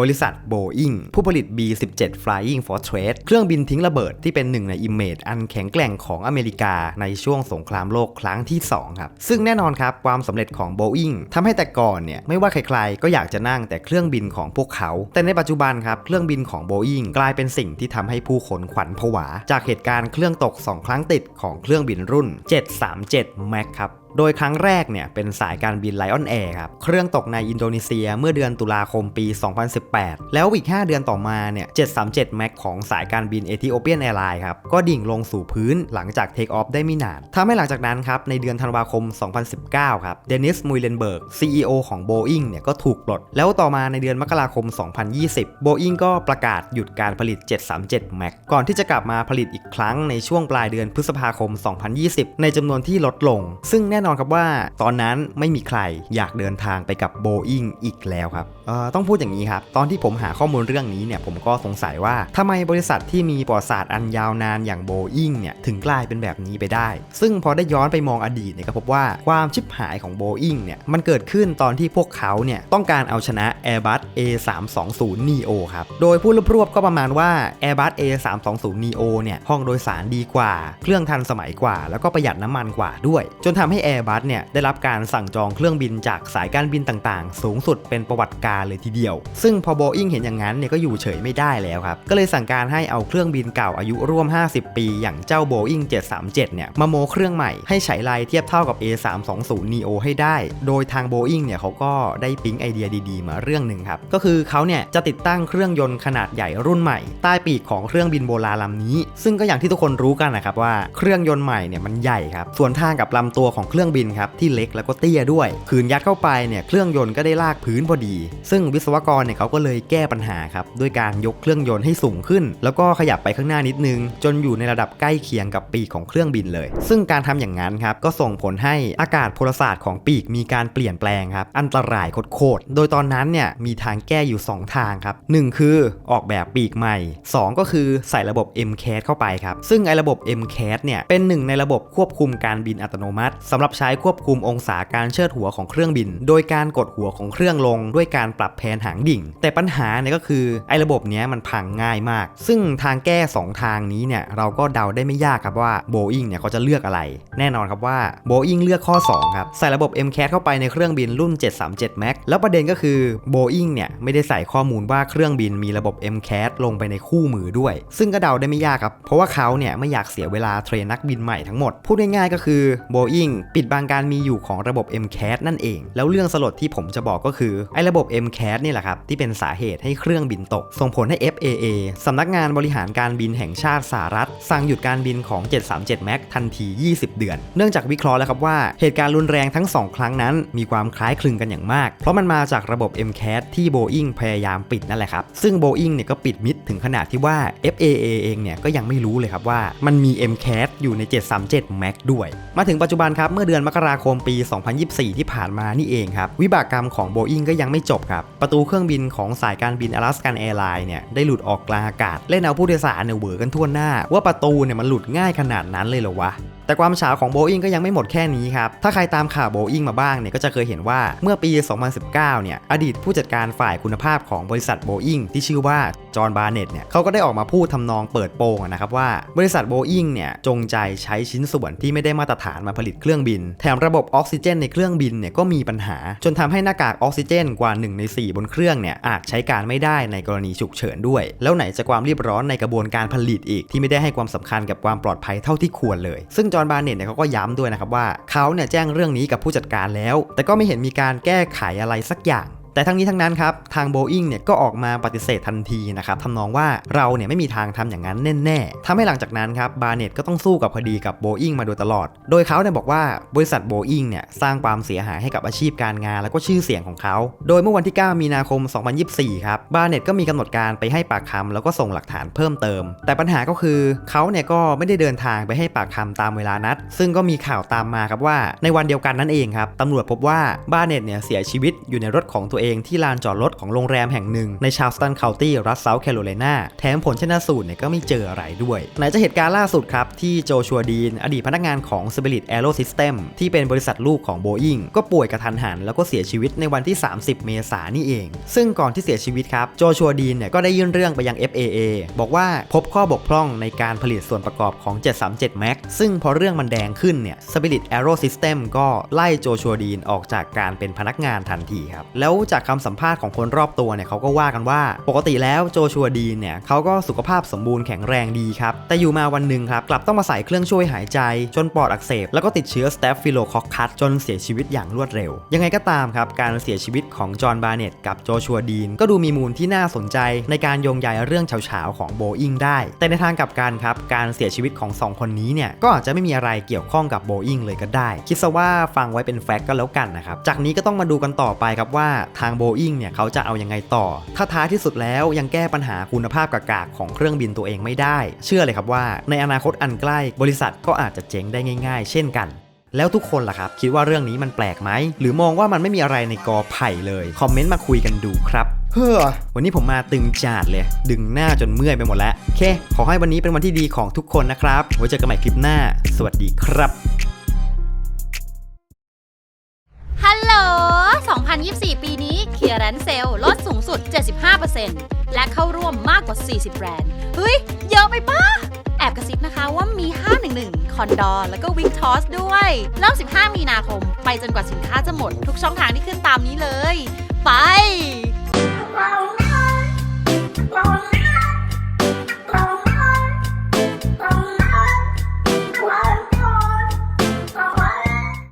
บริษัท Boeing ผู้ผลิต B-17 Flying Fortress เครื่องบินทิ้งระเบิดที่เป็นหนึ่งในอิมเมจอันแข็งแกร่งของอเมริกาในช่วงสงครามโลกครั้งที่ 2 ครับ ซึ่งแน่นอนครับ ความสำเร็จของ Boeing ทำให้แต่ก่อนเนี่ย ไม่ว่าใครๆ ก็อยากจะนั่งแต่เครื่องบินของพวกเขา แต่ในปัจจุบันครับ เครื่องบินของ Boeing กลายเป็นสิ่งที่ทำให้ผู้คนขวัญผวา จากเหตุการณ์เครื่องตก 2 ครั้งติดของเครื่องบินรุ่น 737 MAX ครับ โดยครั้งแรกเนี่ยเป็นสายการบิน Lion Air ครับ เครื่องตกในอินโดนีเซียเมื่อเดือนตุลาคมปี 2018 แล้วอีก 5 เดือนต่อมาเนี่ย 737 MAX ของสายการบินเอธิโอเปียนแอร์ไลน์ครับ ก็ดิ่งลงสู่พื้นหลังจากเทคออฟได้ไม่นานทำให้หลังจากนั้นครับ ในเดือนธันวาคม 2019 ครับ เดนิส มุยเลนเบิร์ก CEO ของ Boeing เนี่ยก็ถูกปลด แล้วต่อมาในเดือนมกราคม 2020 Boeing ก็ประกาศหยุดการผลิต 737 MAX ก่อนที่จะกลับมาผลิตอีกครั้งในช่วงปลายเดือนพฤษภาคม 2020 ในจำนวนที่ลดลง ซึ่งแน่นนอนครับว่าตอนนั้นไม่มีใครอยากเดินทางไปกับ Boeing อีกแล้วครับต้องพูดอย่างนี้ครับ ตอนที่ผมหาข้อมูลเรื่องนี้เนี่ยผมก็สงสัยว่าทำไมบริษัทที่มีประวัติศาสตร์อันยาวนานอย่าง Boeing เนี่ยถึงกลายเป็นแบบนี้ไปได้ ซึ่งพอได้ย้อนไปมองอดีตเนี่ยก็พบว่าความชิบหายของ Boeing เนี่ยมันเกิดขึ้นตอนที่พวกเขาเนี่ยต้องการเอาชนะ Airbus A320 Neo ครับ โดยพูดรวบๆก็ประมาณว่า Airbus A320 Neo เนี่ยห้องโดยสารดีกว่า เครื่องทันสมัยกว่า แล้วก็ประหยัดน้ำมันกว่าด้วย จนทำให้ Airbus เนี่ยได้รับการสั่งจองเครื่องบินจากสายการบินต่างๆ สูงสุดเป็นประวัติการเลยทีเดียว ซึ่งพอ Boeing เห็นอย่างนั้นเนี่ยก็อยู่เฉยไม่ได้แล้วครับ ก็เลยสั่งการให้เอาเครื่องบินเก่าอายุร่วม 50 ปี อย่างเจ้า Boeing 737 เนี่ยมาโมเครื่องใหม่ให้ฉายเทียบเท่ากับ A320 Neo ให้ได้ โดยทาง Boeing เนี่ยเขาก็ได้ปิ๊งไอเดียดีๆ มาเรื่องหนึ่งครับ ก็คือเขาเนี่ยจะติดตั้งเครื่องยนต์ขนาดใหญ่รุ่นใหม่ ใต้ปีกของเครื่องบินโบราณลำนี้ ซึ่งก็อย่างที่ทุกคนรู้กันนะครับว่าเครื่องยนต์ใหม่เนี่ยมันใหญ่ครับส่วนทางกับลำตัวของเคครื่องบินครับที่เล็กแล้วก็เตี้ยด้วยขืนยัดเข้าไปเนี่ยเครื่องยนต์ก็ได้ลากพื้นพอดี ซึ่งวิศวกรเนี่ยเขาก็เลยแก้ปัญหาครับด้วยการยกเครื่องยนต์ให้สูงขึ้น แล้วก็ขยับไปข้างหน้านิดนึง จนอยู่ในระดับใกล้เคียงกับปีกของเครื่องบินเลย ซึ่งการทำอย่างนั้นครับก็ส่งผลให้อากาศพลศาสตร์ของปีกมีการเปลี่ยนแปลงครับอันตรายโคตรโดยตอนนั้นเนี่ยมีทางแก้อยู่ 2 ทางครับหนึ่งคือออกแบบปีกใหม่ 2 ก็คือใส่ระบบ MCAS เข้าไปครับซึ่งไอ้ระบบ MCAS เนี่ยเป็นหนึ่งในระบบควบคุมการบินอัตโนมัติสำหรับรับใช้ควบคุมองศาการเชิดหัวของเครื่องบิน โดยการกดหัวของเครื่องลงด้วยการปรับแผนหางดิ่ง แต่ปัญหาเนี่ยก็คือไอ้ระบบเนี้ยมันพังง่ายมาก ซึ่งทางแก้ 2 ทางนี้เนี่ยเราก็เดาได้ไม่ยากครับว่า Boeing เนี่ยเขาจะเลือกอะไร แน่นอนครับว่า Boeing เลือกข้อ 2 ครับใส่ระบบ MCAS เข้าไปในเครื่องบินรุ่น 737 MAX แล้วประเด็นก็คือ Boeing เนี่ยไม่ได้ใส่ข้อมูลว่าเครื่องบินมีระบบ MCAS ลงไปในคู่มือด้วย ซึ่งก็เดาได้ไม่ยากครับ เพราะว่าเขาเนี่ยไม่อยากเสียเวลาเทรนนักบินใหม่ทั้งหมด พูดง่ายๆก็คือ Boeing ปิดบังการมีอยู่ของระบบ MCAS นั่นเอง แล้วเรื่องสลดที่ผมจะบอกก็คือ ไอ้ระบบ MCAS นี่แหละครับ ที่เป็นสาเหตุให้เครื่องบินตก ส่งผลให้ FAA สำนักงานบริหารการบินแห่งชาติสหรัฐ สั่งหยุดการบินของ 737 MAX ทันที 20 เดือน เนื่องจากวิเคราะห์แล้วครับว่าเหตุการณ์รุนแรงทั้ง 2 ครั้งนั้น มีความคล้ายคลึงกันอย่างมาก เพราะมันมาจากระบบ MCAS ที่ Boeing พยายามปิดนั่นแหละครับ ซึ่ง Boeing เนี่ยก็ปิดมิดถึงขนาดที่ว่า FAA เองเนี่ยก็ยังไม่รู้เลยครับว่ามันมี MCAS อยู่ใน 737 MAX ด้วย มาถึงปัจจุบันครับเมื่อเดือนมกราคมปี 2024 ที่ผ่านมานี่เองครับ วิบากกรรมของ Boeing ก็ยังไม่จบครับ ประตูเครื่องบินของสายการบิน Alaskan Airlines เนี่ยได้หลุดออกกลางอากาศ เล่นเอาผู้โดยสารเนี่ยเหวอกันทั่วหน้า ว่าประตูเนี่ยมันหลุดง่ายขนาดนั้นเลยเหรอวะ แต่ความเฉาของ Boeing ก็ยังไม่หมดแค่นี้ครับ ถ้าใครตามข่าว Boeing มาบ้างเนี่ยก็จะเคยเห็นว่าเมื่อปี 2019 เนี่ย อดีตผู้จัดการฝ่ายคุณภาพของบริษัท Boeing ที่ชื่อว่า จอห์น บาร์เน็ต เนี่ย เขาก็ได้ออกมาพูดทำนองเปิดโปงนะครับว่าบริษัท Boeing เนี่ย จงใจใช้ชิ้นส่วนที่ไม่ได้มาตรฐานมาผลิตเครื่องบิน แถมระบบออกซิเจนในเครื่องบินเนี่ยก็มีปัญหา จนทำให้หน้ากากออกซิเจนกว่า 1 ใน 4 บนเครื่องเนี่ยอาจใช้การไม่ได้ในกรณีฉุกเฉินด้วย แล้วไหนจะความรีบร้อนในกระบวนการผลิตอีกที่ไม่ได้ให้ความสำคัญกับความปลอดภัยเท่าที่ควรเลย ซึ่งจอห์นบาร์เน็ตเนี่ยเขาก็ย้ำด้วยนะครับว่าเขาเนี่ยแจ้งเรื่องนี้กับผู้จัดการแล้ว แต่ก็ไม่เห็นมีการแก้ไขอะไรสักอย่าง แต่ทั้งนี้ทั้งนั้นครับทาง Boeing เนี่ยก็ออกมาปฏิเสธทันทีนะครับทำนองว่าเราเนี่ยไม่มีทางทำอย่างนั้นแน่ๆทำให้หลังจากนั้นครับบาร์เน็ตก็ต้องสู้กับคดีกับ Boeing มาโดยตลอด โดยเขาเนี่ยบอกว่าบริษัท Boeing เนี่ยสร้างความเสียหายให้กับอาชีพการงาน แล้วก็ชื่อเสียงของเขา โดยเมื่อวันที่ 9 มีนาคม 2024 ครับบาร์เน็ตก็มีกำหนดการไปให้ปากคำแล้วก็ส่งหลักฐานเพิ่มเติม แต่ปัญหาก็คือเขาเนี่ยก็ไม่ได้เดินทางไปให้ปากคำตามเวลานัด ซึ่งก็มีข่าวตามมาครับว่าในวันเดียวกันนั่นเองครับตำรวจพบว่าบาร์เน็ตเนี่ยเสียชีวิตอยู่ในรถของตัวเองเองที่ลานจอดรถของโรงแรมแห่งหนึ่งในชาร์ลสตันเคานตี้รัฐเซาท์แคโรไลนาแถมผลชนสูตรเนี่ยก็ไม่เจออะไรด้วย ไหนจะเหตุการณ์ล่าสุดครับ ที่โจชัวดีน อดีตพนักงานของ Spirit Aero System ที่เป็นบริษัทลูกของ Boeing ก็ป่วยกระทันหัน แล้วก็เสียชีวิตในวันที่ 30 เมษายนนี่เอง ซึ่งก่อนที่เสียชีวิตครับโจชัวดีนเนี่ยก็ได้ยื่นเรื่องไปยัง FAA บอกว่าพบข้อบกพร่องในการผลิตส่วนประกอบของ 737 MAX ซึ่งพอเรื่องมันแดงขึ้นเนี่ย Spirit Aero System ก็ไล่โจชัวดีนออกจากการเป็นพนักงานทันทีครับแล้วจากากคำสัมภาษณ์ของคนรอบตัวเนี่ยเขาก็ว่ากันว่า ปกติแล้วโจชัวดีนเนี่ยเขาก็สุขภาพสมบูรณ์แข็งแรงดีครับ แต่อยู่มาวันหนึ่งครับ กลับต้องมาใส่เครื่องช่วยหายใจ จนปอดอักเสบ แล้วก็ติดเชื้อสเตฟฟิโลคอคัสจนเสียชีวิตอย่างรวดเร็ว ยังไงก็ตามครับ การเสียชีวิตของจอห์นบาร์เน็ตกับโจชัวดีน ก็ดูมีมูลที่น่าสนใจในการโยงใยเรื่องเฉาๆของโบอิงได้ แต่ในทางกลับกันครับการเสียชีวิตของสองคนนี้เนี่ยก็อาจจะไม่มีอะไรเกี่ยวข้องกับโบอิงเลยก็ได้ คิดซะว่าฟังไว้เป็นแฟกต์ก็แล้วกันนะครับจากนี้ก็ต้องมาดูกันต่อไปครับว่าทางโบอิงเนี่ยเขาจะเอายังไงต่อ ถ้าท้ายที่สุดแล้วยังแก้ปัญหาคุณภาพกากาของเครื่องบินตัวเองไม่ได้ เชื่อเลยครับว่า ในอนาคตอันใกล้บริษัทก็อาจจะเจ๊งได้ง่าย ๆ เช่นกันแล้วทุกคนล่ะครับ คิดว่าเรื่องนี้มันแปลกไหม หรือมองว่ามันไม่มีอะไรในกอไผ่เลย คอมเมนต์มาคุยกันดูครับ เฮ้อ วันนี้ผมมาตึงจัดเลย ดึงหน้าจนเมื่อยไปหมดแล้ว โอเค ขอให้วันนี้เป็นวันที่ดีของทุกคนนะครับ ไว้เจอกันใหม่คลิปหน้า สวัสดีครับ 2024 ปีนี้เคียร์แรนเซลลดสูงสุด 75%และเข้าร่วมมากกว่า 40 แบรนด์ เฮ้ย เยอะไปปะแอบกระซิบนะคะว่ามี 511 คอนดอร์ แล้วก็วิกทอสด้วยเริ่ม 15 มีนาคม ไปจนกว่าสินค้าจะหมดทุกช่องทางที่ขึ้นตามนี้เลย ไป